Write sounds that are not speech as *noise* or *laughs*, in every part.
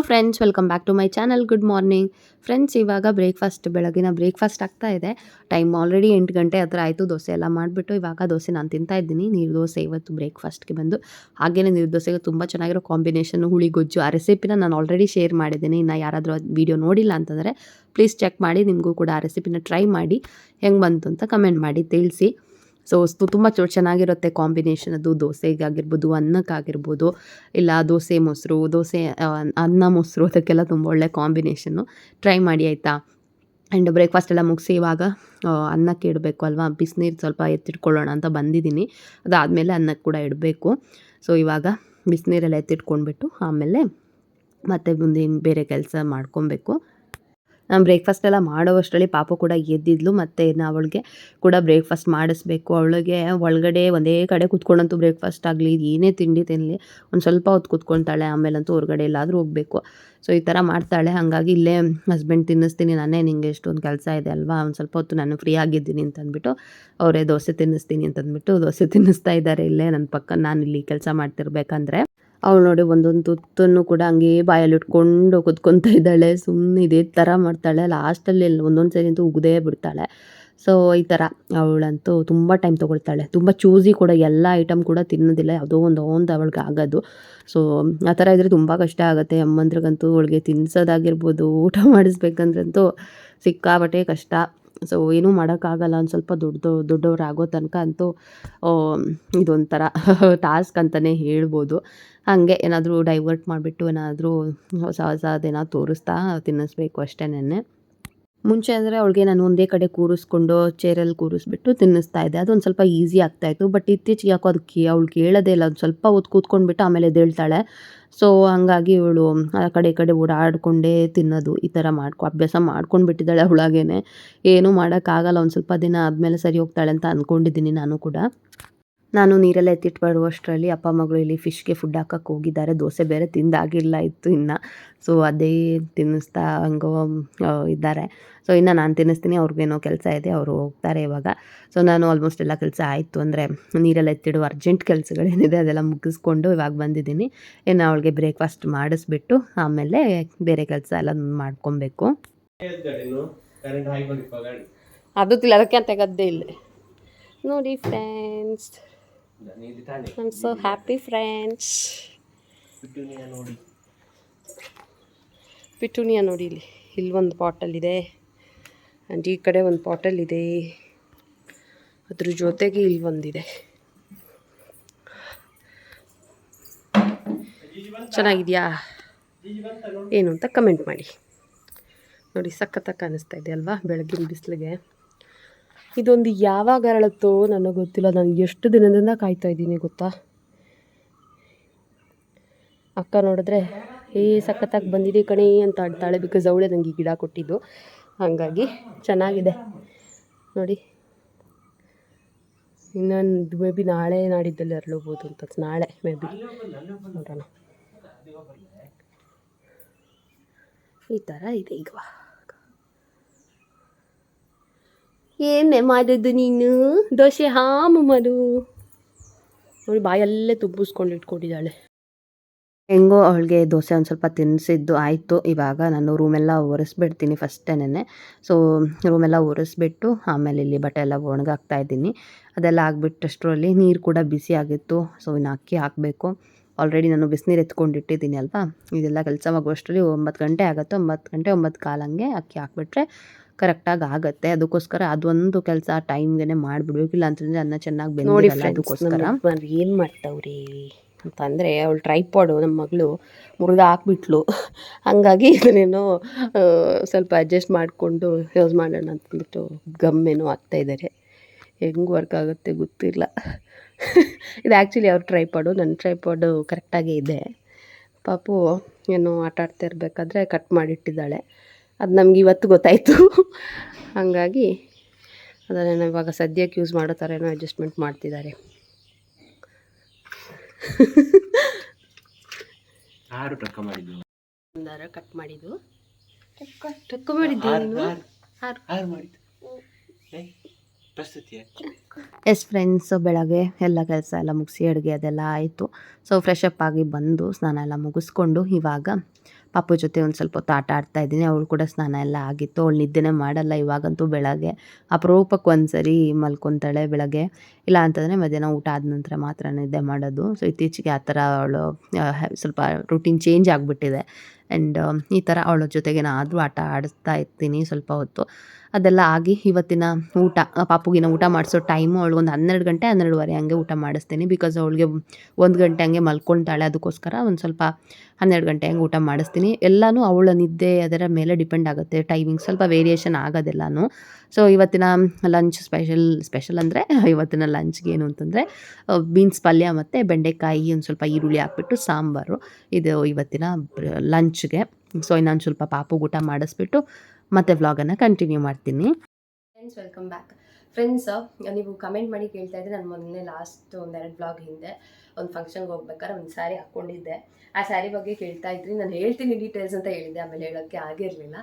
Hello friends welcome back to my channel good morning friends ಇವಾಗ breakfast ಬೆಳಗಿನ breakfast ಆಗ್ತಾ ಇದೆ. ಟೈಮ್ ಆಲ್ರೆಡಿ ಎಂಟು ಗಂಟೆ ಹತ್ರ ಆಯಿತು. ದೋಸೆ ಎಲ್ಲ ಮಾಡಿಬಿಟ್ಟು ಇವಾಗ ದೋಸೆ ನಾನು ತಿಂತಾ ಇದ್ದೀನಿ. ನೀರು ದೋಸೆ ಇವತ್ತು ಬ್ರೇಕ್ಫಾಸ್ಟ್ಗೆ ಬಂದು. ಹಾಗೆಯೇ ನೀರು ದೋಸೆಗೆ ತುಂಬ ಚೆನ್ನಾಗಿರೋ ಕಾಂಬಿನೇಷನ್ ಹುಳಿ, ಗೊಜ್ಜು, ಆ ರೆಸಿಪಿನ ನಾನು ಆಲ್ರೆಡಿ ಶೇರ್ ಮಾಡಿದ್ದೀನಿ. ಇನ್ನು ಯಾರಾದರೂ ವೀಡಿಯೋ ನೋಡಿಲ್ಲ ಅಂತಂದರೆ ಪ್ಲೀಸ್ ಚೆಕ್ ಮಾಡಿ. ನಿಮಗೂ ಕೂಡ ಆ ರೆಸಿಪಿನ ಟ್ರೈ ಮಾಡಿ. ಹೆಂಗೆ ಬಂತು ಅಂತ ಕಮೆಂಟ್ ಮಾಡಿ, ತಿಳಿಸಿ. ಸೊ ತುಂಬ ಚೆನ್ನಾಗಿರುತ್ತೆ ಕಾಂಬಿನೇಷನ್ ಅದು. ದೋಸೆಗೆ ಆಗಿರ್ಬೋದು ಅನ್ನಕ್ಕಾಗಿರ್ಬೋದು, ಇಲ್ಲ ದೋಸೆ ಮೊಸರು, ದೋಸೆ ಅನ್ನ ಮೊಸರು, ಅದಕ್ಕೆಲ್ಲ ತುಂಬ ಒಳ್ಳೆ ಕಾಂಬಿನೇಷನ್ನು ಟ್ರೈ ಮಾಡಿ ಆಯಿತಾ? ಆ್ಯಂಡ್ ಬ್ರೇಕ್ಫಾಸ್ಟ್ ಎಲ್ಲ ಮುಗಿಸಿ ಇವಾಗ ಅನ್ನಕ್ಕೆ ಇಡಬೇಕು ಅಲ್ವಾ? ಬಿಸಿನೀರು ಸ್ವಲ್ಪ ಎತ್ತಿಟ್ಕೊಳ್ಳೋಣ ಅಂತ ಬಂದಿದ್ದೀನಿ. ಅದಾದಮೇಲೆ ಅನ್ನಕ್ಕೆ ಕೂಡ ಇಡಬೇಕು. ಸೊ ಇವಾಗ ಬಿಸಿನೀರೆಲ್ಲ ಎತ್ತಿಟ್ಕೊಂಡ್ಬಿಟ್ಟು ಆಮೇಲೆ ಮತ್ತೆ ಮುಂದೆ ಬೇರೆ ಕೆಲಸ ಮಾಡ್ಕೊಬೇಕು. ಬ್ರೇಕ್ಫಾಸ್ಟ್ ಎಲ್ಲ ಮಾಡೋವಷ್ಟರಲ್ಲಿ ಪಾಪ ಕೂಡ ಎದ್ದಿದ್ಲು. ಮತ್ತು ಇನ್ನು ಅವಳಿಗೆ ಕೂಡ ಬ್ರೇಕ್ಫಾಸ್ಟ್ ಮಾಡಿಸ್ಬೇಕು. ಅವಳಿಗೆ ಒಳಗಡೆ ಒಂದೇ ಕಡೆ ಕುತ್ಕೊಂಡಂತೂ ಬ್ರೇಕ್ಫಾಸ್ಟ್ ಆಗಲಿ, ಏನೇ ತಿಂಡಿ ತಿನ್ನಲಿ ಒಂದು ಸ್ವಲ್ಪ ಹೊತ್ತು ಕುತ್ಕೊಳ್ತಾಳೆ ಆಮೇಲಂತೂ ಹೊರಗಡೆ ಎಲ್ಲಾದರೂ ಹೋಗಬೇಕು. ಸೊ ಈ ಥರ ಮಾಡ್ತಾಳೆ. ಹಾಗಾಗಿ ಇಲ್ಲೇ ಹಸ್ಬೆಂಡ್ ತಿನ್ನಿಸ್ತೀನಿ ನಾನೇ, ನಿಂಗೆ ಎಷ್ಟೊಂದು ಕೆಲಸ ಇದೆ ಅಲ್ವಾ? ಒಂದು ಸ್ವಲ್ಪ ಹೊತ್ತು ನಾನು ಫ್ರೀ ಆಗಿದ್ದೀನಿ ಅಂತಂದ್ಬಿಟ್ಟು ಅವರೇ ದೋಸೆ ತಿನ್ನಿಸ್ತೀನಿ ಅಂತಂದ್ಬಿಟ್ಟು ದೋಸೆ ತಿನ್ನಿಸ್ತಾ ಇದ್ದಾರೆ ಇಲ್ಲೇ. ನನ್ನ ಪಕ್ಕ ನಾನು ಇಲ್ಲಿ ಕೆಲಸ ಮಾಡ್ತಿರ್ಬೇಕಂದ್ರೆ. ಅವಳು ನೋಡಿ ಒಂದೊಂದು ತುತ್ತನ್ನು ಕೂಡ ಹಂಗೆ ಬಾಯಲ್ಲಿ ಇಟ್ಕೊಂಡು ಕುತ್ಕೊತಾ ಇದ್ದಾಳೆ. ಸುಮ್ಮನೆ ಇದೇ ಥರ ಮಾಡ್ತಾಳೆ. ಲಾಸ್ಟಲ್ಲಿ ಒಂದೊಂದು ಸರಿ ಅಂತೂ ಉಗದೇ ಬಿಡ್ತಾಳೆ. ಸೊ ಈ ಥರ ಅವಳಂತೂ ತುಂಬ ಟೈಮ್ ತೊಗೊಳ್ತಾಳೆ. ತುಂಬ ಚೂಸಿ ಕೂಡ ಎಲ್ಲ ಐಟಮ್ ಕೂಡ ತಿನ್ನೋದಿಲ್ಲ. ಯಾವುದೋ ಒಂದು ಒಂದು ಅವಳಿಗೆ ಆಗೋದು. ಸೊ ಆ ಥರ ಇದ್ದರೆ ತುಂಬ ಕಷ್ಟ ಆಗುತ್ತೆ. ಅಮ್ಮಂದ್ರಿಗಂತೂ ಅವಳಿಗೆ ತಿನ್ಸೋದಾಗಿರ್ಬೋದು, ಊಟ ಮಾಡಿಸ್ಬೇಕಂದ್ರಂತೂ ಸಿಕ್ಕಾಬಟ್ಟೆ ಕಷ್ಟ. ಸೊ ಏನೂ ಮಾಡೋಕ್ಕಾಗಲ್ಲ. ಒಂದು ಸ್ವಲ್ಪ ದೊಡ್ಡ ದೊಡ್ಡವ್ರು ಆಗೋ ತನಕ ಅಂತೂ ಇದೊಂಥರ *laughs* ಟಾಸ್ಕ್ ಅಂತಲೇ ಹೇಳ್ಬೋದು. ಹಾಗೆ ಏನಾದರೂ ಡೈವರ್ಟ್ ಮಾಡಿಬಿಟ್ಟು ಏನಾದರೂ ಹೊಸ ಹೊಸದೇನಾದ್ರು ತೋರಿಸ್ತಾ ತಿನ್ನಿಸ್ಬೇಕು ಅಷ್ಟೇನೆ ಮುಂಚೆ ಅಂದರೆ ಅವಳಿಗೆ ನಾನು ಒಂದೇ ಕಡೆ ಕೂರಿಸ್ಕೊಂಡು ಚೇರಲ್ಲಿ ಕೂರಿಸ್ಬಿಟ್ಟು ತಿನ್ನಿಸ್ತಾ ಇದ್ದೆ. ಅದೊಂದು ಸ್ವಲ್ಪ ಈಸಿ ಆಗ್ತಾಯಿತ್ತು ಬಟ್ ಇತ್ತೀಚೆಗೆ ಯಾಕೋ ಅದಕ್ಕೆ ಅವಳು ಕೇಳೋದೇ ಇಲ್ಲ. ಒಂದು ಸ್ವಲ್ಪ ಹೊತ್ತು ಕೂತ್ಕೊಂಡ್ಬಿಟ್ಟು ಆಮೇಲೆ ಎದ್ದೇಳ್ತಾಳೆ. ಸೊ ಹಂಗಾಗಿ ಇವಳು ಆ ಕಡೆ ಈ ಕಡೆ ಓಡಾಡಿಕೊಂಡೇ ತಿನ್ನೋದು ಈ ಥರ ಮಾಡ್ಕೊ, ಅಭ್ಯಾಸ ಮಾಡ್ಕೊಂಡು ಬಿಟ್ಟಿದ್ದಾಳೆ ಅವಳಾಗೇನೆ. ಏನೂ ಮಾಡೋಕ್ಕಾಗಲ್ಲ. ಒಂದು ಸ್ವಲ್ಪ ದಿನ ಆದಮೇಲೆ ಸರಿ ಹೋಗ್ತಾಳೆ ಅಂತ ಅಂದ್ಕೊಂಡಿದ್ದೀನಿ ನಾನು ಕೂಡ. ನಾನು ನೀರೆಲ್ಲ ಎತ್ತಿಟ್ಟು ಬರುವಷ್ಟರಲ್ಲಿ ಅಪ್ಪ ಮಗಳು ಇಲ್ಲಿ ಫಿಶ್ಗೆ ಫುಡ್ ಹಾಕಕ್ಕೆ ಹೋಗಿದ್ದಾರೆ. ದೋಸೆ ಬೇರೆ ತಿಂದಾಗಿಲ್ಲ ಇತ್ತು ಇನ್ನು. ಸೊ ಅದೇ ತಿನ್ನಿಸ್ತಾ ಹಂಗೋ ಇದ್ದಾರೆ. ಸೊ ಇನ್ನು ನಾನು ತಿನ್ನಿಸ್ತೀನಿ. ಅವ್ರಿಗೇನೋ ಕೆಲಸ ಇದೆ. ಅವರು ಹೋಗ್ತಾರೆ ಇವಾಗ. ಸೊ ನಾನು ಆಲ್ಮೋಸ್ಟ್ ಎಲ್ಲ ಕೆಲಸ ಆಯಿತು. ಅಂದರೆ ನೀರೆಲ್ಲ ಎತ್ತಿಡುವ ಅರ್ಜೆಂಟ್ ಕೆಲಸಗಳೇನಿದೆ ಅದೆಲ್ಲ ಮುಗಿಸ್ಕೊಂಡು ಇವಾಗ ಬಂದಿದ್ದೀನಿ. ಇನ್ನು ಅವಳಿಗೆ ಬ್ರೇಕ್ಫಾಸ್ಟ್ ಮಾಡಿಸ್ಬಿಟ್ಟು ಆಮೇಲೆ ಬೇರೆ ಕೆಲಸ ಎಲ್ಲ ಮಾಡ್ಕೊಬೇಕು. ಅದು ಅದಕ್ಕೆ ತೆಗದ್ದೇ ಇಲ್ಲ. ನೋಡಿ ಫ್ರೆಂಡ್ಸ್ ನೀಲಿ ತಾನೆ ಸೊ ಹ್ಯಾಪಿ ಫ್ರೆಂಡ್ಸ್ ನೋಡಿ ಪಿಟೂನಿಯಾ ನೋಡಿ ಇಲ್ಲಿ ಇಲ್ಲಿ ಒಂದು ಬಾಟಲಿದೆ ಆ್ಯಂಡ್ ಈ ಕಡೆ ಒಂದು ಪಾಟಲ್ಲಿದೆ ಅದ್ರ ಜೊತೆಗೆ ಇಲ್ಲಿ ಒಂದಿದೆ. ಚೆನ್ನಾಗಿದೆಯಾ? ಏನು ಅಂತ ಕಮೆಂಟ್ ಮಾಡಿ. ನೋಡಿ ಸಖತ್ತಾಗಿ ಕಾಣಿಸ್ತಾ ಇದೆ ಅಲ್ವಾ? ಬೆಳಗಿನ ಬಿಸಿಲಿಗೆ. ಇದೊಂದು ಯಾವಾಗ ಅರಳುತ್ತೋ ನನಗೆ ಗೊತ್ತಿಲ್ಲ. ನಾನು ಎಷ್ಟು ದಿನದಿಂದ ಕಾಯ್ತಾ ಇದ್ದೀನಿ ಗೊತ್ತಾ? ಅಕ್ಕ ನೋಡಿದ್ರೆ, ಏ, ಸಖತ್ತಾಗಿ ಬಂದಿದೆ ಕಣಿ ಅಂತ ಆಡ್ತಾಳೆ ಬಿಕಾಸ್ ಅವಳೆ ನನಗೆ ಗಿಡ ಕೊಟ್ಟಿದ್ದು. ಹಾಗಾಗಿ ಚೆನ್ನಾಗಿದೆ. ನೋಡಿ. ಇನ್ನೊಂದು ಮೇ ಬಿ ನಾಳೆ ನಾಡಿದ್ದಲ್ಲಿ ಅರಳಬೋದು ಅಂತ. ನಾಳೆ ಮೇ ಬಿ ನೋಡೋಣ. ಈ ಥರ ಇದೆ ಈಗ. ಏನೇ ಮಾಡೋದು ನೀನು? ದೋಸೆ ಹಾಮು ಮರು. ನೋಡಿ ಬಾಯಲ್ಲೇ ತುಂಬಿಸ್ಕೊಂಡು ಇಟ್ಕೊಂಡಿದ್ದಾಳೆ. ಹೆಂಗೋ ಅವಳಿಗೆ ದೋಸೆ ಒಂದು ಸ್ವಲ್ಪ ತಿನ್ನಿಸಿದ್ದು ಆಯಿತು. ಇವಾಗ ನಾನು ರೂಮೆಲ್ಲ ಒರೆಸ್ಬಿಡ್ತೀನಿ ಫಸ್ಟೇನೆ ಸೊ ರೂಮೆಲ್ಲ ಒರೆಸ್ಬಿಟ್ಟು ಆಮೇಲೆ ಇಲ್ಲಿ ಬಟ್ಟೆ ಎಲ್ಲ ಒಣಗಾಕ್ತಾ ಇದ್ದೀನಿ. ಅದೆಲ್ಲ ಆಗಿಬಿಟ್ಟಷ್ಟರಲ್ಲಿ ನೀರು ಕೂಡ ಬಿಸಿ ಆಗಿತ್ತು. ಸೊ ಇನ್ನು ಅಕ್ಕಿ ಹಾಕಬೇಕು. ಆಲ್ರೆಡಿ ನಾನು ಬಿಸಿನೀರು ಎತ್ಕೊಂಡು ಇಟ್ಟಿದ್ದೀನಿ ಅಲ್ವಾ? ಇದೆಲ್ಲ ಕೆಲಸ ಆಗುವಷ್ಟರಲ್ಲಿ ಒಂಬತ್ತು ಗಂಟೆ ಆಗುತ್ತೆ. ಒಂಬತ್ತು ಗಂಟೆ ಒಂಬತ್ತು ಕಾಲಂಗೆ ಅಕ್ಕಿ ಹಾಕ್ಬಿಟ್ರೆ ಕರೆಕ್ಟಾಗಿ ಆಗುತ್ತೆ. ಅದಕ್ಕೋಸ್ಕರ ಅದೊಂದು ಕೆಲಸ ಟೈಮ್ಗೆ ಮಾಡಿಬಿಡ್ಬೇಕು ಇಲ್ಲ ಅಂತಂದರೆ ಅನ್ನ ಚೆನ್ನಾಗಿ ಬೆಂದಿರಲ್ಲ ಅದಕ್ಕೋಸ್ಕರ. ಏನು ಮಾಡ್ತಾವ್ರಿ ಅಂತಂದರೆ ಅವಳು ಟ್ರೈಪಾಡು ನಮ್ಮ ಮಗಳು ಮುರಿದು ಹಾಕ್ಬಿಟ್ಲು. ಹಾಗಾಗಿ ಇದನ್ನೇನೋ ಸ್ವಲ್ಪ ಅಡ್ಜಸ್ಟ್ ಮಾಡಿಕೊಂಡು ಯೂಸ್ ಮಾಡೋಣ ಅಂತಂದ್ಬಿಟ್ಟು ಗಮ್ಮೇನೋ ಹಾಕ್ತಾಯಿದ್ದಾರೆ ಹೆಂಗೆ ವರ್ಕ್ ಆಗುತ್ತೆ ಗೊತ್ತಿಲ್ಲ. ಇದು ಆ್ಯಕ್ಚುಲಿ ಅವ್ರ ಟ್ರೈಪಾಡು ನನ್ನ ಟ್ರೈಪಾಡು ಕರೆಕ್ಟಾಗೇ ಇದೆ. ಪಾಪು ಏನೋ ಆಟ ಆಡ್ತಾ ಇರಬೇಕಾದ್ರೆ ಕಟ್ ಮಾಡಿಟ್ಟಿದ್ದಾಳೆ. ಅದು ನಮ್ಗೆ ಇವತ್ತು ಗೊತ್ತಾಯಿತು. ಹಾಗಾಗಿ ಅದನ್ನು ಇವಾಗ ಸದ್ಯಕ್ಕೆ ಯೂಸ್ ಮಾಡೋ ಥರ ಏನೋ ಅಡ್ಜಸ್ಟ್ಮೆಂಟ್ ಮಾಡ್ತಿದ್ದಾರೆ ಒಂದಾರ ಕಟ್ ಮಾಡಿದ್ದು. ಟಕ್ಕು ಮಾಡಿದ್ದೆ. ಎಸ್ ಫ್ರೆಂಡ್ಸ್ ಬೆಳಗ್ಗೆ ಎಲ್ಲ ಕೆಲಸ ಎಲ್ಲ ಮುಗಿಸಿ ಅಡುಗೆ ಅದೆಲ್ಲ ಆಯಿತು. ಸೊ ಫ್ರೆಶ್ ಅಪ್ ಆಗಿ ಬಂದು ಸ್ನಾನ ಎಲ್ಲ ಮುಗಿಸ್ಕೊಂಡು ಇವಾಗ ಪಾಪು ಜೊತೆ ಒಂದು ಸ್ವಲ್ಪ ಹೊತ್ತು ಆಟ ಆಡ್ತಾ ಇದ್ದೀನಿ. ಅವಳು ಕೂಡ ಸ್ನಾನ ಎಲ್ಲ ಆಗಿತ್ತು. ಅವಳು ನಿದ್ದೆನೇ ಮಾಡಲ್ಲ. ಇವಾಗಂತೂ ಬೆಳಗ್ಗೆ ಅಪರೂಪಕ್ಕೆ ಒಂದ್ಸರಿ ಮಲ್ಕೊತಾಳೆ ಬೆಳಗ್ಗೆ. ಇಲ್ಲ ಅಂತಂದರೆ ಮಧ್ಯಾಹ್ನ ಊಟ ಆದ ನಂತರ ಮಾತ್ರ ನಿದ್ದೆ ಮಾಡೋದು. ಸೊ ಇತ್ತೀಚೆಗೆ ಆ ಥರ ಅವಳು ಸ್ವಲ್ಪ ರುಟೀನ್ ಚೇಂಜ್ ಆಗಿಬಿಟ್ಟಿದೆ. ಆ್ಯಂಡ್ ಈ ಥರ ಅವಳ ಜೊತೆಗೆ ಆದರೂ ಆಟ ಆಡಿಸ್ತಾ ಇರ್ತೀನಿ ಸ್ವಲ್ಪ ಹೊತ್ತು. ಅದೆಲ್ಲ ಆಗಿ ಇವತ್ತಿನ ಊಟ ಪಾಪುಗಿನ ಊಟ ಮಾಡಿಸೋ ಟೈಮು ಅವಳಿಗೊಂದು ಹನ್ನೆರಡು ಗಂಟೆ, ಹನ್ನೆರಡುವರೆ ಹಂಗೆ ಊಟ ಮಾಡಿಸ್ತೀನಿ. ಬಿಕಾಸ್ ಅವಳಿಗೆ ಒಂದು ಗಂಟೆ ಹಂಗೆ ಮಲ್ಕೊಳ್ತಾಳೆ, ಅದಕ್ಕೋಸ್ಕರ ಒಂದು ಸ್ವಲ್ಪ ಹನ್ನೆರಡು ಗಂಟೆ ಹಂಗೆ ಊಟ ಮಾಡಿಸ್ತೀನಿ. ಎಲ್ಲನೂ ಅವಳ ನಿದ್ದೆ ಅದರ ಮೇಲೆ ಡಿಪೆಂಡ್ ಆಗುತ್ತೆ. ಟೈಮಿಂಗ್ ಸ್ವಲ್ಪ ವೇರಿಯೇಷನ್ ಆಗೋದೆಲ್ಲನೂ. ಸೊ ಇವತ್ತಿನ ಲಂಚ್ ಸ್ಪೆಷಲ್ ಸ್ಪೆಷಲ್ ಅಂದರೆ, ಇವತ್ತಿನ ಲಂಚ್ಗೆ ಏನು ಅಂತಂದರೆ ಬೀನ್ಸ್ ಪಲ್ಯ ಮತ್ತು ಬೆಂಡೆಕಾಯಿ ಒಂದು ಸ್ವಲ್ಪ ಈರುಳ್ಳಿ ಹಾಕ್ಬಿಟ್ಟು ಸಾಂಬಾರು. ಇದು ಇವತ್ತಿನ ಲಂಚ್ಗೆ ಸೊ ಇನ್ನೊಂದು ಸ್ವಲ್ಪ ಪಾಪು ಊಟ ಮಾಡಿಸ್ಬಿಟ್ಟು ಮತ್ತೆ ವ್ಲಾಗನ್ನು ಕಂಟಿನ್ಯೂ ಮಾಡ್ತೀನಿ. ಫ್ರೆಂಡ್ಸ್ ವೆಲ್ಕಮ್ ಬ್ಯಾಕ್ ಫ್ರೆಂಡ್ಸ್ ನೀವು ಕಮೆಂಟ್ ಮಾಡಿ ಕೇಳ್ತಾ ಇದ್ದರೆ ನಾನು ಮೊನ್ನೆ ಲಾಸ್ಟ್ ಒಂದೆರಡು ಬ್ಲಾಗ್ ಹಿಂದೆ ಒಂದು ಫಂಕ್ಷನ್ಗೆ ಹೋಗ್ಬೇಕಾದ್ರೆ ಒಂದು ಸ್ಯಾರಿ ಹಾಕ್ಕೊಂಡಿದ್ದೆ ಆ ಸ್ಯಾರಿ ಬಗ್ಗೆ ಕೇಳ್ತಾ ಇದ್ರಿ. ನಾನು ಹೇಳ್ತೀನಿ ಡೀಟೇಲ್ಸ್ ಅಂತ ಹೇಳಿದ್ದೆ, ಆಮೇಲೆ ಹೇಳೋಕ್ಕೆ ಆಗಿರಲಿಲ್ಲ.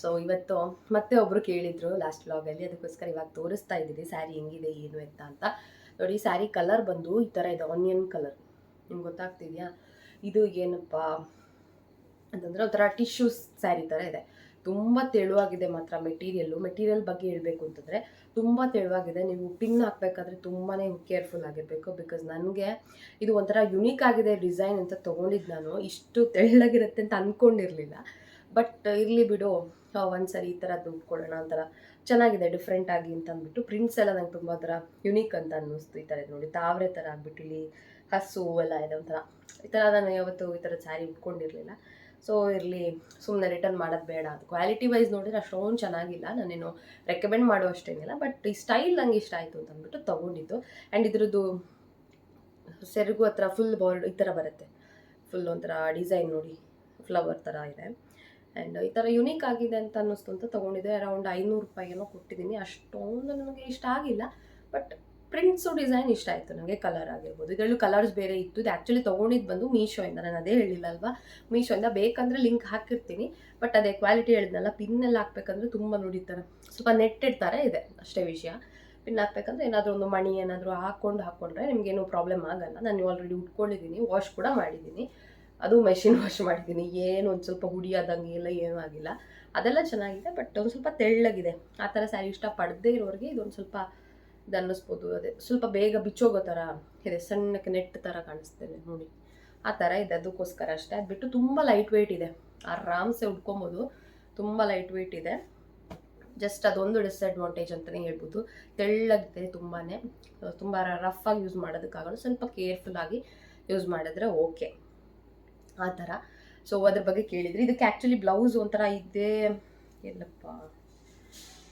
ಸೊ ಇವತ್ತು ಮತ್ತೆ ಒಬ್ಬರು ಕೇಳಿದ್ರು ಲಾಸ್ಟ್ ಬ್ಲಾಗಲ್ಲಿ ಅದಕ್ಕೋಸ್ಕರ ಇವಾಗ ತೋರಿಸ್ತಾ ಇದ್ದೀನಿ ಸ್ಯಾರಿ ಹೆಂಗಿದೆ, ಏನು ಎತ್ತ ಅಂತ. ನೋಡಿ ಸ್ಯಾರಿ ಕಲರ್ ಬಂದು ಈ ಥರ ಇದೆ ಆನಿಯನ್ ಕಲರ್ ನಿಮ್ಗೆ ಗೊತ್ತಾಗ್ತಿದೆಯಾ? ಇದು ಏನಪ್ಪ? ಅಂತಂದರೆ ಒಂಥರ ಟಿಶ್ಯೂಸ್ ಸ್ಯಾರಿ ಥರ ಇದೆ. ತುಂಬ ತೆಳುವಾಗಿದೆ ಮಾತ್ರ ಮೆಟೀರಿಯಲ್ಲು ಮೆಟೀರಿಯಲ್ ಬಗ್ಗೆ ಹೇಳಬೇಕು ಅಂತಂದರೆ ತುಂಬ ತೆಳುವಾಗಿದೆ. ನೀವು ಪಿನ್ ಹಾಕಬೇಕಾದ್ರೆ ತುಂಬಾ ಕೇರ್ಫುಲ್ ಆಗಿರಬೇಕು ಬಿಕಾಸ್ ನನಗೆ ಇದು ಒಂಥರ ಯುನೀಕ್ ಆಗಿದೆ ಡಿಸೈನ್ ಅಂತ ತೊಗೊಂಡಿದ್ದು ನಾನು. ಇಷ್ಟು ತೆಳ್ಳಗಿರುತ್ತೆ ಅಂತ ಅಂದ್ಕೊಂಡಿರಲಿಲ್ಲ ಬಟ್ ಇರಲಿ ಬಿಡು ಒಂದ್ಸರಿ ಈ ಈ ದುಡ್ಡು ಕೊಡೋಣ ಒಂಥರ ಚೆನ್ನಾಗಿದೆ ಡಿಫ್ರೆಂಟ್ ಆಗಿ ಅಂತ ಅಂದ್ಬಿಟ್ಟು ಪ್ರಿಂಟ್ಸ್ ಎಲ್ಲ ನಂಗೆ ತುಂಬ ಥರ ಯುನೀಕ್ ಅಂತ ಅನ್ನಿಸ್ತು ಈ ಥರ ನೋಡಿ. ತಾವ್ರೆ ಥರ ಆಗ್ಬಿಟ್ಟು ಇಲ್ಲಿ ಹಸು ಎಲ್ಲ ಇದೆ ಒಂಥರ. ಈ ಥರ ನಾನು ಯಾವತ್ತು ಈ ಥರ ಸ್ಯಾರಿ ಉಟ್ಕೊಂಡಿರಲಿಲ್ಲ. ಸೊ ಇರಲಿ ಸುಮ್ಮನೆ ರಿಟರ್ನ್ ಮಾಡೋದು ಬೇಡ ಅದು. ಕ್ವಾಲಿಟಿ ವೈಸ್ ನೋಡಿದ್ರೆ ಅಷ್ಟೊಂದು ಚೆನ್ನಾಗಿಲ್ಲ. ನಾನೇನು ರೆಕಮೆಂಡ್ ಮಾಡೋ ಅಷ್ಟೇನಿಲ್ಲ. ಬಟ್ ಈ ಸ್ಟೈಲ್ ನಂಗೆ ಇಷ್ಟ ಆಯಿತು ಅಂತ ಅಂದ್ಬಿಟ್ಟು ತೊಗೊಂಡಿದ್ದು. ಆ್ಯಂಡ್ ಇದ್ರದ್ದು ಸೆರಗು ಹತ್ರ ಫುಲ್ ಬಾರ್ಡ್ ಈ ಥರ ಬರುತ್ತೆ. ಫುಲ್ ಒಂಥರ ಡಿಸೈನ್ ನೋಡಿ ಫ್ಲವರ್ ಥರ ಇದೆ. ಆ್ಯಂಡ್ ಈ ಥರ ಯುನೀಕ್ ಆಗಿದೆ ಅಂತ ಅನ್ನಿಸ್ತು ಅಂತ ತೊಗೊಂಡಿದ್ದೆ. ಅರೌಂಡ್ ಐನೂರು ರೂಪಾಯಿ ಏನೋ ಕೊಟ್ಟಿದ್ದೀನಿ. ಅಷ್ಟೊಂದು ನನಗೆ ಇಷ್ಟ ಆಗಿಲ್ಲ. ಬಟ್ ಪ್ರಿಂಟ್ಸು ಡಿಸೈನ್ ಇಷ್ಟ ಆಯಿತು ನನಗೆ ಕಲರ್ ಆಗಿರ್ಬೋದು. ಇದರಲ್ಲೂ ಕಲರ್ಸ್ ಬೇರೆ ಇತ್ತು. ಇದು ಆ್ಯಕ್ಚುಲಿ ತೊಗೊಂಡಿದ್ದು ಬಂದು ಮೀಶೋಯಿಂದ. ನಾನು ಅದೇ ಹೇಳಿಲ್ಲ ಅಲ್ವಾ ಮೀಶೋಯಿಂದ ಬೇಕಂದರೆ ಲಿಂಕ್ ಹಾಕಿರ್ತೀನಿ. ಬಟ್ ಅದೇ ಕ್ವಾಲಿಟಿ ಹೇಳಿದ್ನಲ್ಲ ಪಿನ್ನೆಲ್ಲ ಹಾಕ್ಬೇಕಂದ್ರೆ ತುಂಬ ನುಡಿತಾರೆ ಸ್ವಲ್ಪ ನೆಟ್ಟೆಡ್ ಥರ ಇದೆ. ಅಷ್ಟೇ ವಿಷಯ. ಪಿನ್ ಹಾಕ್ಬೇಕಂದ್ರೆ ಏನಾದರೂ ಒಂದು ಮಣಿ ಏನಾದರೂ ಹಾಕ್ಕೊಂಡು ಹಾಕ್ಕೊಂಡ್ರೆ ನಿಮಗೇನು ಪ್ರಾಬ್ಲಮ್ ಆಗಲ್ಲ. ನಾನು ಆಲ್ರೆಡಿ ಉಟ್ಕೊಂಡಿದ್ದೀನಿ ವಾಶ್ ಕೂಡ ಮಾಡಿದ್ದೀನಿ. ಅದು ಮೆಷಿನ್ ವಾಶ್ *laughs* ಮಾಡಿದ್ದೀನಿ. ಏನು ಒಂದು ಸ್ವಲ್ಪ ಹುಡಿ ಆದಂಗೆ ಇಲ್ಲ, ಏನೂ ಆಗಿಲ್ಲ. ಅದೆಲ್ಲ ಚೆನ್ನಾಗಿದೆ ಬಟ್ ಒಂದು ಸ್ವಲ್ಪ ತೆಳ್ಳಗಿದೆ. ಆ ಥರ ಸ್ಯಾರಿ ಇಷ್ಟಪಡದೇ ಇರೋರಿಗೆ ಇದೊಂದು ಸ್ವಲ್ಪ ಇದು ಅನ್ನಿಸ್ಬೋದು ಅದೇ ಸ್ವಲ್ಪ ಬೇಗ ಬಿಚ್ಚೋಗೋ ಥರ ಇದೆ, ಸಣ್ಣಕ್ಕೆ ನೆಟ್ ಥರ ಕಾಣಿಸ್ತೇನೆ ನೋಡಿ. ಆ ಥರ ಇದೆ, ಅದಕ್ಕೋಸ್ಕರ ಅಷ್ಟೇ. ಅದು ಬಿಟ್ಟು ತುಂಬ ಲೈಟ್ ವೆಯ್ಟ್ ಇದೆ. ಆರಾಮ್ಸೆ ಉಟ್ಕೊಬೋದು, ತುಂಬ ಲೈಟ್ ವೆಯ್ಟ್ ಇದೆ. ಜಸ್ಟ್ ಅದೊಂದು ಡಿಸ್ಅಡ್ವಾಂಟೇಜ್ ಅಂತಲೇ ಹೇಳ್ಬೋದು. ತೆಳ್ಳಗಿದೆ ತುಂಬಾ ತುಂಬ ರಫ್ ಆಗಿ ಯೂಸ್ ಮಾಡೋದಕ್ಕಾಗಲ್ಲ, ಸ್ವಲ್ಪ ಕೇರ್ಫುಲ್ ಆಗಿ ಯೂಸ್ ಮಾಡಿದ್ರೆ ಓಕೆ ಆ ಥರ ಸೊ ಅದ್ರ ಬಗ್ಗೆ ಕೇಳಿದ್ರಿ. ಇದಕ್ಕೆ ಆ್ಯಕ್ಚುಲಿ ಬ್ಲೌಸ್ ಒಂಥರ ಇದೆ. ಎಲ್ಲಪ್ಪ.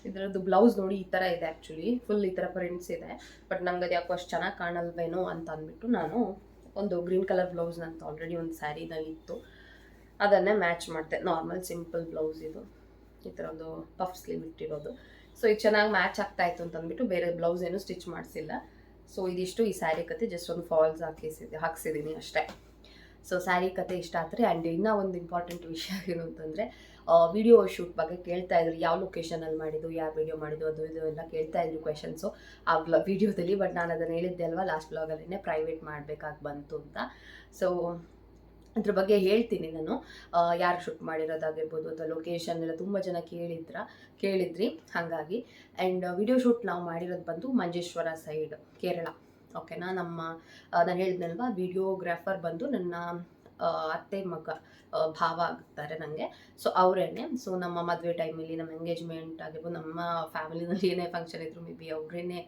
ಇದರದ್ದು ಬ್ಲೌಸ್ ನೋಡಿ ಈ ಥರ ಇದೆ ಆ್ಯಕ್ಚುಲಿ ಫುಲ್ ಈ ಥರ ಪ್ರಿಂಟ್ಸ್ ಇದೆ. ಬಟ್ ನಂಗೆ ಅದು ಯಾಕೋ ಅಷ್ಟು ಚೆನ್ನಾಗಿ ಕಾಣಲ್ವೇನೋ ಅಂತ ಅಂದ್ಬಿಟ್ಟು ನಾನು ಒಂದು ಗ್ರೀನ್ ಕಲರ್ ಬ್ಲೌಸ್ ನಂತ ಆಲ್ರೆಡಿ ಒಂದು ಸ್ಯಾರಿನಲ್ಲಿ ಇತ್ತು. ಅದನ್ನೇ ಮ್ಯಾಚ್ ಮಾಡಿದೆ. ನಾರ್ಮಲ್ ಸಿಂಪಲ್ ಬ್ಲೌಸ್ ಇದು. ಈ ಥರ ಒಂದು ಪಫ್ ಸ್ಲೀವ್ ಇಟ್ಟಿರೋದು. ಸೊ ಇದು ಚೆನ್ನಾಗಿ ಮ್ಯಾಚ್ ಆಗ್ತಾ ಇತ್ತು ಅಂತ ಅಂದ್ಬಿಟ್ಟು ಬೇರೆ ಬ್ಲೌಸ್ ಏನು ಸ್ಟಿಚ್ ಮಾಡಿಸಿಲ್ಲ. ಸೊ ಇದಿಷ್ಟು ಈ ಸ್ಯಾರಿ ಕತೆ. ಜಸ್ಟ್ ಒಂದು ಫಾಲ್ಸ್ ಹಾಕಿಸಿದ್ದೆ ಹಾಕ್ಸಿದ್ದೀನಿ ಅಷ್ಟೇ. ಸೊ ಸ್ಯಾರಿ ಕತೆ ಇಷ್ಟ ಆದರೆ ಆ್ಯಂಡ್ ಇನ್ನೂ ಒಂದು ಇಂಪಾರ್ಟೆಂಟ್ ವಿಷಯ ಏನು ಅಂತಂದರೆ ವಿಡಿಯೋ ಶೂಟ್ ಬಗ್ಗೆ ಕೇಳ್ತಾ ಇದ್ರು. ಯಾವ ಲೊಕೇಶನಲ್ಲಿ ಮಾಡಿದ್ದು ಯಾರು ವಿಡಿಯೋ ಮಾಡಿದ್ದು, ಅದು ಇದು ಎಲ್ಲ ಕೇಳ್ತಾ ಇದ್ರು ಕ್ವೆಶನ್ಸು ಆ ಬ್ಲ ವಿಡಿಯೋದಲ್ಲಿ ಬಟ್ ನಾನು ಅದನ್ನು ಹೇಳಿದ್ದೆ ಅಲ್ವಾ ಲಾಸ್ಟ್ ಬ್ಲಾಗಲ್ಲೇ ಪ್ರೈವೇಟ್ ಮಾಡಬೇಕಾಗಿ ಬಂತು ಅಂತ. ಸೊ ಅದ್ರ ಬಗ್ಗೆ ಹೇಳ್ತೀನಿ ನಾನು. ಯಾರು ಶೂಟ್ ಮಾಡಿರೋದಾಗಿರ್ಬೋದು ಅಥವಾ ಲೊಕೇಶನ್ ಎಲ್ಲ ತುಂಬ ಜನ ಕೇಳಿದ್ರ, ಕೇಳಿದ್ರಿ, ಹಾಗಾಗಿ. ಆ್ಯಂಡ್ ವಿಡಿಯೋ ಶೂಟ್ ನಾವು ಮಾಡಿರೋದು ಬಂದು ಮಂಜೇಶ್ವರ ಸೈಡ್ ಕೇರಳ. ಓಕೆನಾ? ನಮ್ಮ ನಾನು ಹೇಳಿದ್ನಲ್ವಾ ವಿಡಿಯೋಗ್ರಾಫರ್ ಬಂದು ನನ್ನ ಅತ್ತೆ ಮಗ ಭಾವ ಆಗ್ತಾರೆ ನನಗೆ ಸೊ ಅವರೇನೆ ಸೊ ನಮ್ಮ ಮದುವೆ ಟೈಮಲ್ಲಿ ನಮ್ಮ ಎಂಗೇಜ್ಮೆಂಟ್ ಆಗಿರ್ಬೋದು, ನಮ್ಮ ಫ್ಯಾಮಿಲಿನಲ್ಲಿ ಏನೇ ಫಂಕ್ಷನ್ ಇದ್ರು ಮೇ ಬಿ ಅವರೇನೆ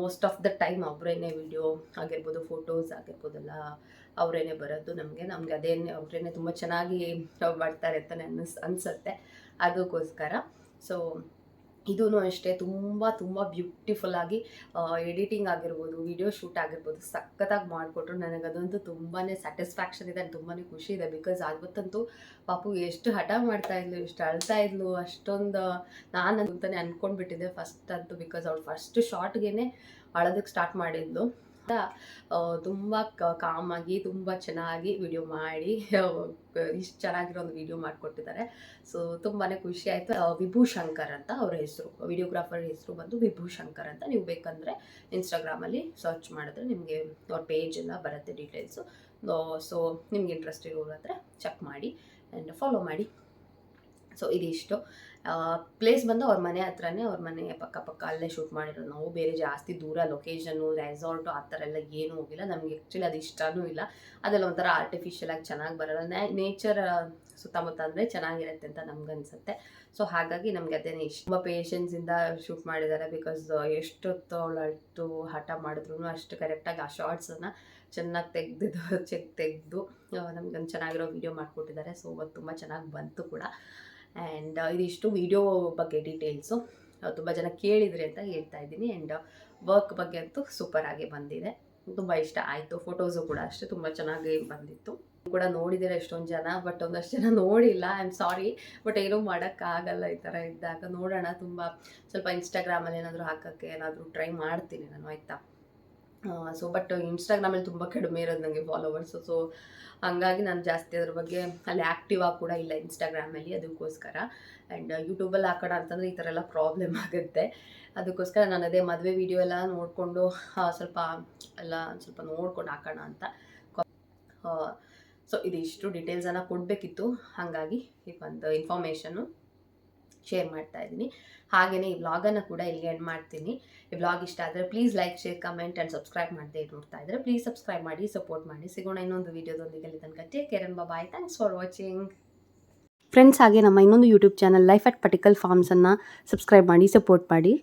ಮೋಸ್ಟ್ ಆಫ್ ದ ಟೈಮ್ ಅವರೇನೆ ವಿಡಿಯೋ ಆಗಿರ್ಬೋದು ಫೋಟೋಸ್ ಆಗಿರ್ಬೋದೆಲ್ಲ ಅವರೇನೆ ಬರೋದು ನಮಗೆ. ನಮಗೆ ಅದೇನೆ, ಅವರೇನೆ ತುಂಬ ಚೆನ್ನಾಗಿ ಮಾಡ್ತಾರೆ ಅಂತ ಅನ್ನಿಸ್, ಅನಿಸುತ್ತೆ. ಅದಕ್ಕೋಸ್ಕರ ಸೊ ಇದೂ ಅಷ್ಟೇ, ತುಂಬ ತುಂಬ ಬ್ಯೂಟಿಫುಲ್ ಆಗಿ ಎಡಿಟಿಂಗ್ ಆಗಿರ್ಬೋದು ವಿಡಿಯೋ ಶೂಟ್ ಆಗಿರ್ಬೋದು, ಸಖತ್ತಾಗಿ ಮಾಡಿಕೊಟ್ರು. ನನಗೆ ಅದಂತೂ ತುಂಬಾ ಸ್ಯಾಟಿಸ್ಫ್ಯಾಕ್ಷನ್ ಇದೆ ತುಂಬಾ ಖುಷಿ ಇದೆ ಬಿಕಾಸ್ ಆಗತ್ತಂತೂ ಪಾಪು ಎಷ್ಟು ಹಠ ಮಾಡ್ತಾ ಇದ್ಲು, ಎಷ್ಟು ಅಳ್ತಾ ಇದ್ಲು, ಅಷ್ಟೊಂದು ನಾನು ಅಂತಾನೆ ಅಂದ್ಕೊಂಡ್ಬಿಟ್ಟಿದ್ದೆ ಫಸ್ಟ್ ಅಂತೂ ಬಿಕಾಸ್ ಅವಳು ಫಸ್ಟ್ ಶಾರ್ಟ್ಗೆ ಅಳೋದಕ್ಕೆ ಸ್ಟಾರ್ಟ್ ಮಾಡಿದ್ಲು. ತುಂಬ ಕಾಮಾಗಿ ತುಂಬ ಚೆನ್ನಾಗಿ ವಿಡಿಯೋ ಮಾಡಿ ಇಷ್ಟು ಚೆನ್ನಾಗಿರೋ ಒಂದು ವಿಡಿಯೋ ಮಾಡಿಕೊಟ್ಟಿದ್ದಾರೆ. ಸೊ ತುಂಬಾ ಖುಷಿ ಆಯಿತು. ವಿಭೂಶಂಕರ್ ಅಂತ ಅವರ ಹೆಸರು ವಿಡಿಯೋಗ್ರಾಫರ್ ಹೆಸರು ಬಂದು ವಿಭೂಶಂಕರ್ ಅಂತ. ನೀವು ಬೇಕಂದರೆ ಇನ್ಸ್ಟಾಗ್ರಾಮಲ್ಲಿ ಸರ್ಚ್ ಮಾಡಿದ್ರೆ ನಿಮಗೆ ಅವ್ರ ಪೇಜ್ ಬರುತ್ತೆ ಡೀಟೇಲ್ಸು ಸೊ ನಿಮ್ಗೆ ಇಂಟ್ರೆಸ್ಟ್ ಇರೋರ ಹತ್ರ ಚೆಕ್ ಮಾಡಿ ಆ್ಯಂಡ್ ಫಾಲೋ ಮಾಡಿ. ಸೊ ಇದಿಷ್ಟು. ಪ್ಲೇಸ್ ಬಂದು ಅವ್ರ ಮನೆ ಹತ್ರನೇ ಅವ್ರ ಮನೆ ಪಕ್ಕ ಪಕ್ಕ ಅಲ್ಲೇ ಶೂಟ್ ಮಾಡಿರೋದು. ನಾವು ಬೇರೆ ಜಾಸ್ತಿ ದೂರ ಲೊಕೇಶನ್ನು ರೆಸಾರ್ಟು ಆ ಥರ ಎಲ್ಲ ಏನೂ ಹೋಗಿಲ್ಲ. ನಮಗೆ ಆ್ಯಕ್ಚುಲಿ ಅದು ಇಷ್ಟನೂ ಇಲ್ಲ. ಅದೆಲ್ಲ ಒಂಥರ ಆರ್ಟಿಫಿಷಿಯಲ್ ಆಗಿ ಚೆನ್ನಾಗಿ ಬರಲ್ಲ. ನೇಚರ್ ಸುತ್ತಮುತ್ತ ಅಂದರೆ ಚೆನ್ನಾಗಿರುತ್ತೆ ಅಂತ ನಮ್ಗನ್ಸುತ್ತೆ ಸೊ ಹಾಗಾಗಿ ನಮಗೆ ಅದೇ ಇಷ್ಟ. ತುಂಬ ಪೇಷನ್ಸಿಂದ ಶೂಟ್ ಮಾಡಿದ್ದಾರೆ ಬಿಕಾಸ್ ಎಷ್ಟೊತ್ತು ಅಳ್ತು, ಹಠ ಮಾಡಿದ್ರು ಅಷ್ಟು ಕರೆಕ್ಟಾಗಿ ಆ ಶಾರ್ಟ್ಸನ್ನು ಚೆನ್ನಾಗಿ ತೆಗೆದಿದ್ದು, *laughs* ಚೆಕ್ ತೆಗೆದು ನಮ್ಗೊಂದು ಚೆನ್ನಾಗಿರೋ ವಿಡಿಯೋ ಮಾಡಿಕೊಟ್ಟಿದ್ದಾರೆ ಸೊ ಅದು ತುಂಬ ಚೆನ್ನಾಗಿ ಬಂತು ಕೂಡ. ಆ್ಯಂಡ್ ಇದಿಷ್ಟು ವಿಡಿಯೋ ಬಗ್ಗೆ ಡೀಟೇಲ್ಸು ತುಂಬ ಜನ ಕೇಳಿದ್ರಿ ಅಂತ ಹೇಳ್ತಾ ಇದ್ದೀನಿ. ಆ್ಯಂಡ್ ವರ್ಕ್ ಬಗ್ಗೆ ಅಂತೂ ಸೂಪರ್ ಆಗಿ ಬಂದಿದೆ. ತುಂಬ ಇಷ್ಟ ಆಯಿತು. ಫೋಟೋಸು ಕೂಡ ಅಷ್ಟೇ ತುಂಬ ಚೆನ್ನಾಗಿ ಬಂದಿತ್ತು. ಕೂಡ ನೋಡಿದ್ದೀರಾ ಎಷ್ಟೊಂದು ಜನ ಬಟ್ ಒಂದಷ್ಟು ಜನ ನೋಡಿಲ್ಲ. ಐ ಆಮ್ ಸಾರಿ ಬಟ್ ಏನೂ ಮಾಡೋಕ್ಕಾಗಲ್ಲ ಈ ಥರ ಇದ್ದಾಗ. ನೋಡೋಣ, ತುಂಬ ಸ್ವಲ್ಪ ಇನ್ಸ್ಟಾಗ್ರಾಮಲ್ಲಿ ಏನಾದರೂ ಹಾಕೋಕ್ಕೆ ಏನಾದರೂ ಟ್ರೈ ಮಾಡ್ತೀನಿ ನಾನು, ಆಯಿತಾ? ಸೊ ಬಟ್ ಇನ್ಸ್ಟಾಗ್ರಾಮಲ್ಲಿ ತುಂಬ ಕಡಿಮೆ ಇರೋದು ನನಗೆ ಫಾಲೋವರ್ಸು ಸೊ ಹಂಗಾಗಿ ನಾನು ಜಾಸ್ತಿ ಅದ್ರ ಬಗ್ಗೆ ಅಲ್ಲಿ ಆ್ಯಕ್ಟಿವ್ ಆಗಿ ಕೂಡ ಇಲ್ಲ ಇನ್ಸ್ಟಾಗ್ರಾಮಲ್ಲಿ ಅದಕ್ಕೋಸ್ಕರ. ಆ್ಯಂಡ್ ಯೂಟ್ಯೂಬಲ್ಲಿ ಹಾಕೋಣ ಅಂತಂದರೆ ಈ ಥರ ಎಲ್ಲ ಪ್ರಾಬ್ಲಮ್ *laughs* ಆಗುತ್ತೆ. ಅದಕ್ಕೋಸ್ಕರ ನಾನು ಅದೇ ಮದುವೆ ವೀಡಿಯೋ ಎಲ್ಲ ನೋಡಿಕೊಂಡು ಸ್ವಲ್ಪ ಎಲ್ಲ ಸ್ವಲ್ಪ ನೋಡ್ಕೊಂಡು ಹಾಕೋಣ ಅಂತ. ಸೊ ಇದಿಷ್ಟು ಡೀಟೇಲ್ಸನ್ನು ಕೊಡಬೇಕಿತ್ತು. ಹಾಗಾಗಿ ಈ ಒಂದು ಇನ್ಫಾರ್ಮೇಷನ್ನು ಶೇರ್ ಮಾಡ್ತಾ ಇದ್ದೀನಿ. ಹಾಗೆಯೇ ಈ ವ್ಲಾಗನ್ನು ಕೂಡ ಇಲ್ಲಿ ಎಂಡ್ ಮಾಡ್ತೀನಿ. ಈ ವ್ಲಾಗ್ ಇಷ್ಟ ಆದರೆ please like share comment and subscribe ಮಾಡದೆ ನೋಡ್ತಾ ಇದ್ದರೆ ಪ್ಲೀಸ್ ಸಬ್ಸ್ಕ್ರೈಬ್ ಮಾಡಿ ಸಪೋರ್ಟ್ ಮಾಡಿ. ಸಿಗೋಣ ಇನ್ನೊಂದು ವೀಡಿಯೋದೊಂದಿಗೆ ಅಲ್ಲಿ ತನಕ. Take care and bye thanks for watching friends ಹಾಗೆ ನಮ್ಮ ಇನ್ನೊಂದು YouTube channel life at particle ಫಾರ್ಮ್ಸನ್ನು subscribe ಮಾಡಿ ಸಪೋರ್ಟ್ ಮಾಡಿ.